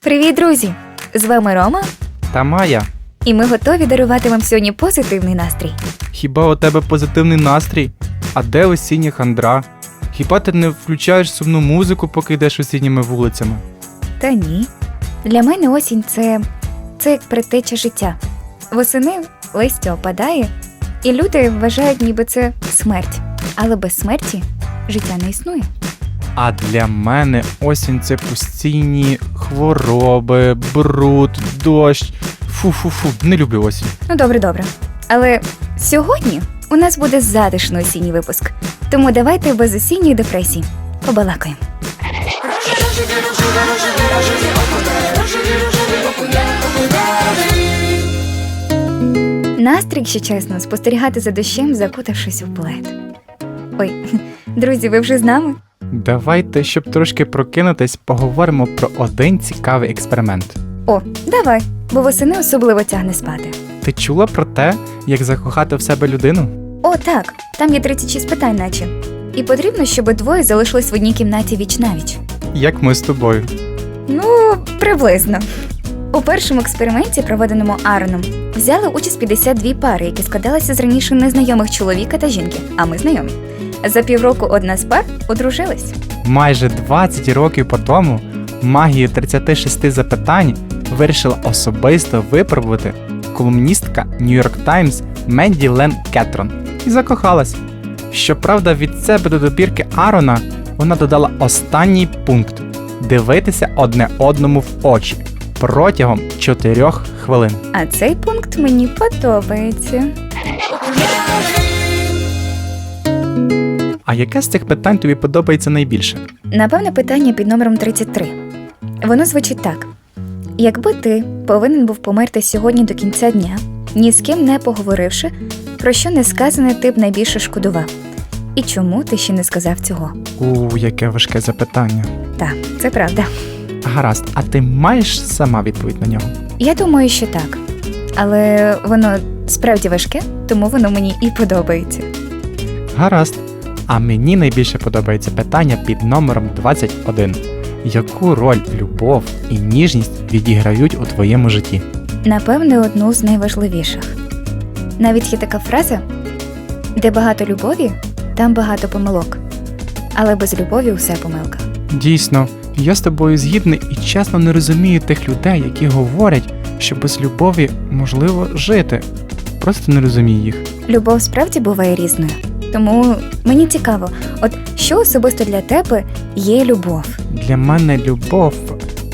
Привіт, друзі! З вами Рома, Та Майя, і ми готові дарувати вам сьогодні позитивний настрій. хіба у тебе позитивний настрій? А де осіння хандра? Хіба ти не включаєш сумну музику, поки йдеш осінніми вулицями? Та ні. Для мене осінь це, це як предтеча життя. Восени листя опадає, і люди вважають, ніби це смерть. Але без смерті життя не існує. А для мене осінь це постійні хвороби, бруд, дощ. Фу-фу-фу, не люблю осінь. Ну добре, добре. Але сьогодні у нас буде затишний осінній випуск. Тому давайте без осінньої депресії. Побалакаємо. Настрій, якщо чесно, спостерігати за дощем, закутавшись у плед. Ой, друзі, ви вже з нами? Давайте, щоб трошки прокинутись, поговоримо про один цікавий експеримент. О, давай, бо восени особливо тягне спати. Ти чула про те, як закохати в себе людину? О, так, там є 36 питань, наче. І потрібно, щоб двоє залишились в одній кімнаті віч навіч. Як ми з тобою. Ну, приблизно. У першому експерименті, проведеному Аароном, взяли участь 52 пари, які складалися з раніше незнайомих чоловіка та жінки, а ми знайомі. За півроку одна з пар одружилась. Майже 20 років по тому магію 36 запитань вирішила особисто випробувати колумністка New York Times Менді Лен Кетрон і закохалась. Щоправда, від себе до добірки Арона вона додала останній пункт дивитися одне одному в очі протягом 4 хвилин. А цей пункт мені подобається. А яке з цих питань тобі подобається найбільше? Напевне, питання під номером 33. Воно звучить так: якби ти повинен був померти сьогодні до кінця дня, ні з ким не поговоривши, про що не сказане ти б найбільше шкодував? І чому ти ще не сказав цього? У, яке важке запитання. Так, це правда. Гаразд, а ти маєш сама відповідь на нього? Я думаю, що так. Але воно справді важке, тому воно мені і подобається. Гаразд. А мені найбільше подобається питання під номером 21. Яку роль любов і ніжність відіграють у твоєму житті? Напевне, одну з найважливіших. Навіть є така фраза: де багато любові, там багато помилок. Але без любові усе помилка. Дійсно, я з тобою згідний і чесно не розумію тих людей, які говорять, що без любові можливо жити. Просто не розумію їх. Любов справді буває різною. Тому мені цікаво, от що особисто для тебе є любов? Для мене любов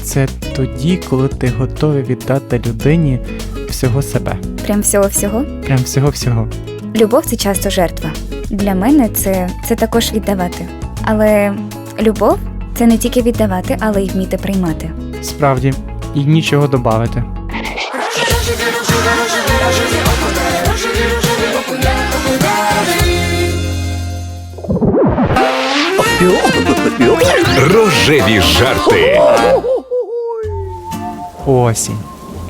це тоді, коли ти готовий віддати людині всього себе. Прям всього-всього? Прям всього-всього. Любов це часто жертва. Для мене це, це також віддавати. Але любов це не тільки віддавати, але й вміти приймати. Справді, і нічого додати. Рожеві жарти. Осінь.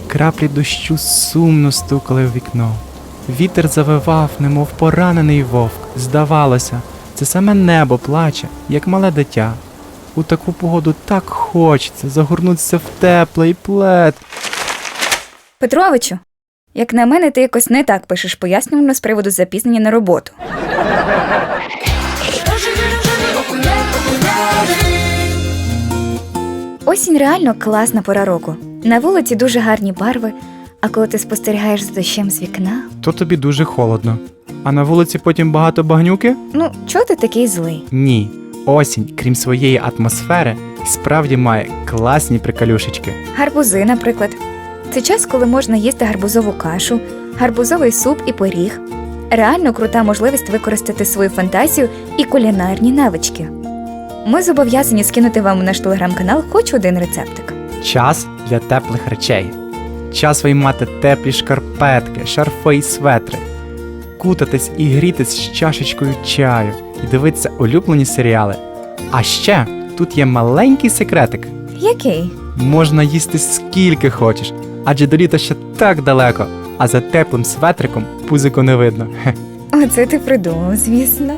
Краплі дощу сумно стукали в вікно. Вітер завивав, немов поранений вовк. Здавалося, це саме небо плаче, як мале дитя. У таку погоду так хочеться загорнутися в теплий плед. Петровичу, як на мене, ти якось не так пишеш пояснювально з приводу запізнення на роботу. Осінь реально класна пора року. На вулиці дуже гарні барви, а коли ти спостерігаєш за дощем з вікна, То тобі дуже холодно. А на вулиці потім багато багнюки? ну чого ти такий злий? Ні. Осінь, крім своєї атмосфери, справді має класні приколюшечки. Гарбузи, наприклад. Це час, коли можна їсти гарбузову кашу, гарбузовий суп і пиріг. Реально крута можливість використати свою фантазію і кулінарні навички. Ми зобов'язані скинути вам у наш телеграм-канал хоч один рецептик. Час для теплих речей. Час виймати теплі шкарпетки, шарфи і светри, кутатись і грітись з чашечкою чаю і дивитися улюблені серіали. А ще тут є маленький секретик. Який? можна їсти скільки хочеш, адже до літа ще так далеко, а за теплим светриком пузику не видно. Оце ти придумав, звісно.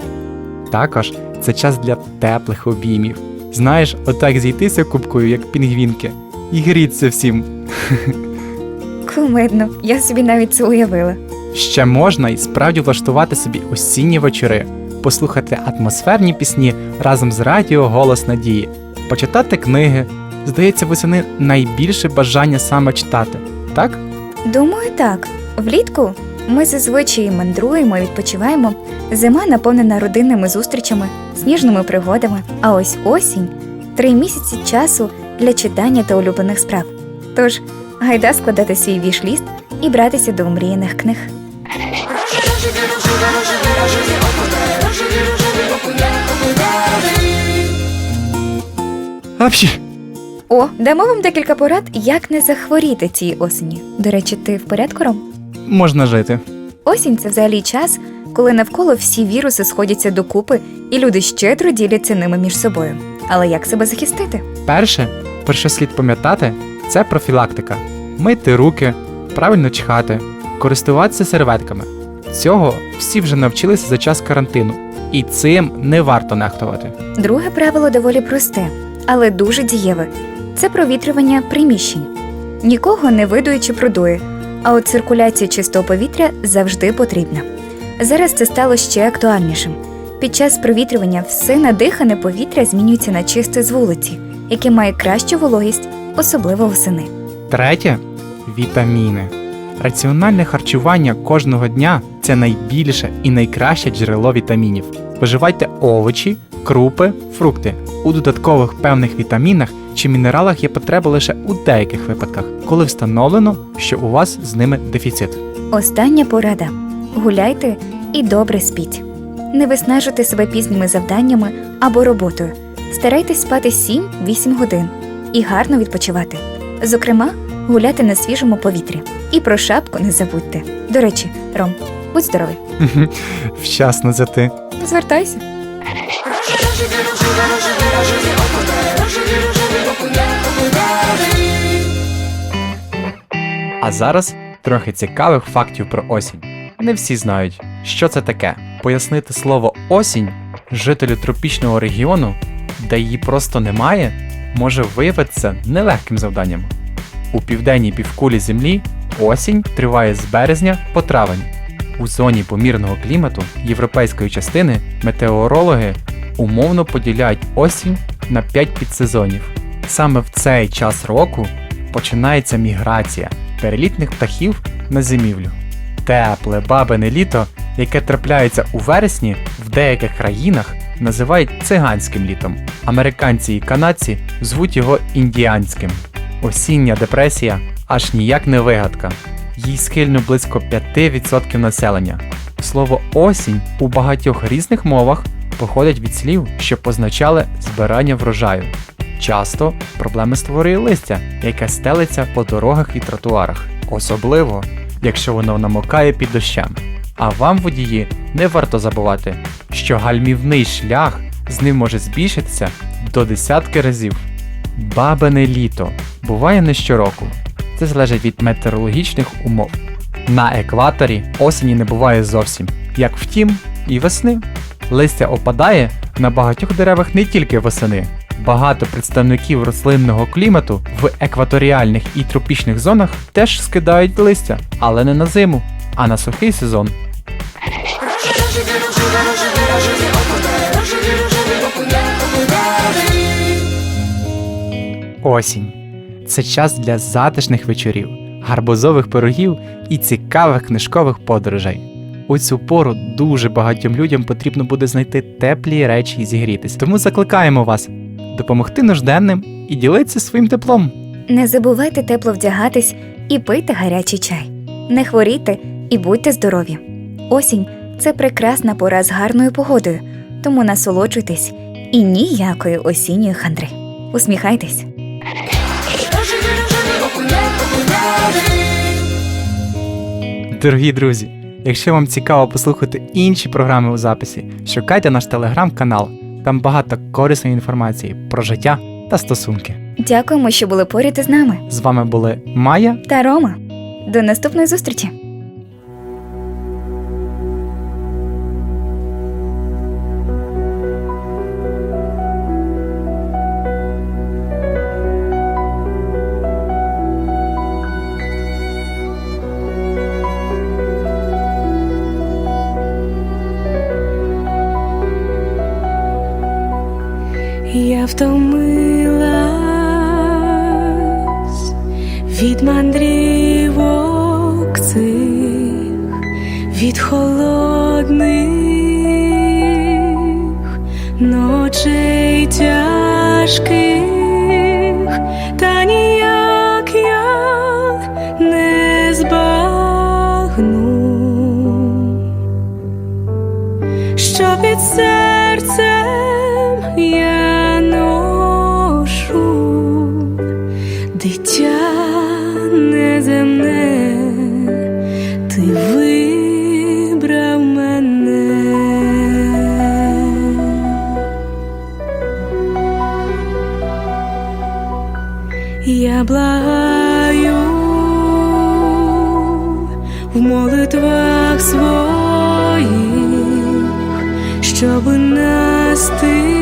Також це час для теплих обіймів. Знаєш, отак зійтися кубкою, як пінгвінки, і гріться всім. Кумедно, я собі навіть це уявила. Ще можна і справді влаштувати собі осінні вечори, послухати атмосферні пісні разом з радіо Голос Надії, почитати книги. Здається, восени найбільше бажання саме читати, так? Думаю, так. Влітку ми зазвичай мандруємо, відпочиваємо. Зима наповнена родинними зустрічами, сніжними пригодами. А ось осінь три місяці часу для читання та улюблених справ. Тож гайда складати свій вішліст і братися до омріяних книг. Апші! О, дамо вам декілька порад, як не захворіти цієї осені. До речі, ти в порядку, Ром? Можна жити. Осінь це взагалі час, коли навколо всі віруси сходяться докупи, і люди щедро діляться ними між собою. Але як себе захистити? Перше, про що слід пам'ятати, це профілактика. Мити руки, правильно чхати, користуватися серветками. Цього всі вже навчилися за час карантину, і цим не варто нехтувати. Друге правило доволі просте, але дуже дієве це провітрювання приміщень. Нікого не видує чи продує, а от циркуляція чистого повітря завжди потрібна. Зараз це стало ще актуальнішим. Під час провітрювання все надихане повітря змінюється на чисте з вулиці, яке має кращу вологість, особливо восени. Третє вітаміни. Раціональне харчування кожного дня це найбільше і найкраще джерело вітамінів. Споживайте овочі, крупи, фрукти. У додаткових певних вітамінах чи мінералах є потреба лише у деяких випадках, коли встановлено, що у вас з ними дефіцит. Остання порада: гуляйте і добре спіть. Не виснажуйте себе пізніми завданнями або роботою. Старайтесь спати 7-8 годин і гарно відпочивати. Зокрема, гуляти на свіжому повітрі. І про шапку не забудьте. До речі, Ром, будь здоровий. Вчасно за ти. Звертайся. Okular, okulary А зараз трохи цікавих фактів про осінь. Не всі знають, що це таке. Пояснити слово осінь жителю тропічного регіону, де її просто немає, може виявитися нелегким завданням. У південній півкулі Землі осінь триває з березня по травень. У зоні помірного клімату європейської частини метеорологи умовно поділяють осінь на 5 підсезонів. Саме в цей час року починається міграція перелітних птахів на зимівлю. Тепле бабине літо, яке трапляється у вересні, в деяких країнах називають циганським літом. Американці і канадці звуть його індіанським. Осіння депресія аж ніяк не вигадка. Їй схильно близько 5% населення. Слово осінь у багатьох різних мовах походить від слів, що позначали збирання врожаю. Часто проблеми створює листя, яке стелиться по дорогах і тротуарах, особливо якщо воно намокає під дощем. А вам, водії, не варто забувати, що гальмівний шлях з ним може збільшитися до десятки разів. Бабине літо буває не щороку. Це залежить від метеорологічних умов. На екваторі осені не буває зовсім, як втім, і весни. Листя опадає на багатьох деревах не тільки восени. Багато представників рослинного клімату в екваторіальних і тропічних зонах теж скидають листя, але не на зиму, а на сухий сезон. Осінь це час для затишних вечорів, гарбузових пирогів і цікавих книжкових подорожей. У цю пору дуже багатьом людям потрібно буде знайти теплі речі і зігрітись. Тому закликаємо вас допомогти нужденним і ділитися своїм теплом. Не забувайте тепло вдягатись і пийте гарячий чай. Не хворійте і будьте здорові. Осінь це прекрасна пора з гарною погодою, тому насолоджуйтесь і ніякої осінньої хандри. Усміхайтесь. Дорогі друзі, якщо вам цікаво послухати інші програми у записі, шукайте наш телеграм-канал. Там багато корисної інформації про життя та стосунки. Дякуємо, що були поряд із нами. З вами були Майя Та Рома. До наступної зустрічі! Я втомилась від мандрівок цих, від холодних ночей тяжких, та ніяк я не збагну що під серцем щоб нас ти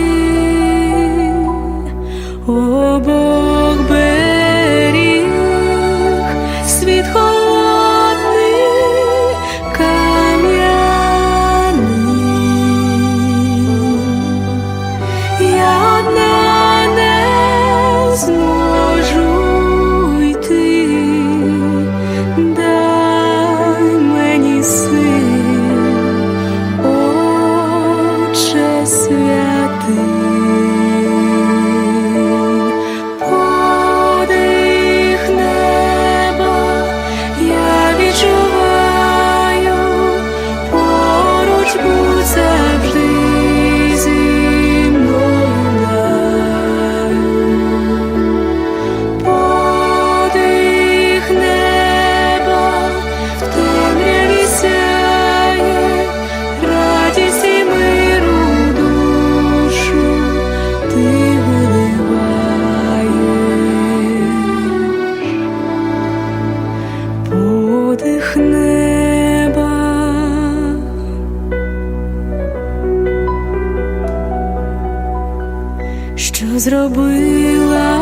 що зробила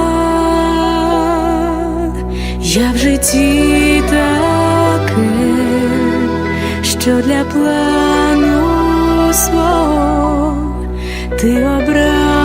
я в житті таке, що для плану свого ти обрав.